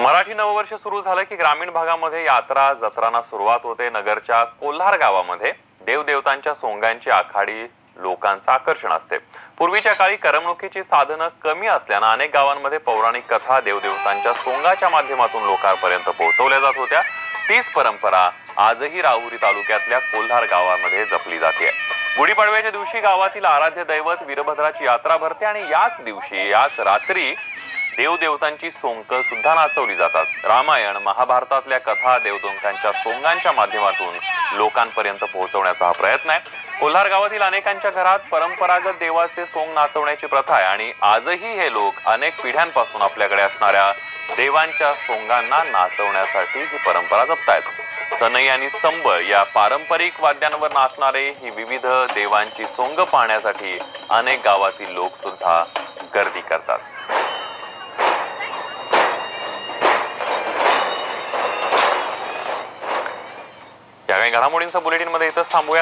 मराठी नववर्ष सुरू झालं की ग्रामीण भागामध्ये यात्रा जत्रांना सुरुवात होते. नगरच्या कोल्हार गावामध्ये देवदेवतांच्या सोंगांची आखाडी लोकांचं आकर्षण असते. पूर्वीच्या काळी करमणुकीची साधनं कमी असल्यानं अनेक गावांमध्ये पौराणिक कथा देवदेवतांच्या सोंगाच्या माध्यमातून लोकांपर्यंत पोहोचवल्या जात होत्या. तीच परंपरा आजही राहुरी तालुक्यातल्या कोल्हार गावामध्ये जपली जाते. गुढीपाडव्याच्या दिवशी गावातील आराध्य दैवत वीरभद्राची यात्रा भरते आणि याच दिवशी याच रात्री देवदेवतांची सोंग सुद्धा नाचवली जातात. रामायण महाभारतातल्या कथा देवदेवतांच्या सोंगांच्या माध्यमातून लोकांपर्यंत पोहोचवण्याचा हा प्रयत्न आहे. कोल्हार गावातील अनेकांच्या घरात परंपरागत देवाचे सोंग नाचवण्याची प्रथा आहे आणि आजही हे लोक अनेक पिढ्यांपासून आपल्याकडे असणाऱ्या देवांच्या सोंगांना नाचवण्यासाठी ही परंपरा जपतायत. सनई आणि संबळ या पारंपरिक वाद्यांवर नाचणारे ही विविध देवांची सोंग पाहण्यासाठी अनेक गावातील लोक सुद्धा गर्दी करतात. या घडामोडींचा बुलेटिनमध्ये इथंच थांबूया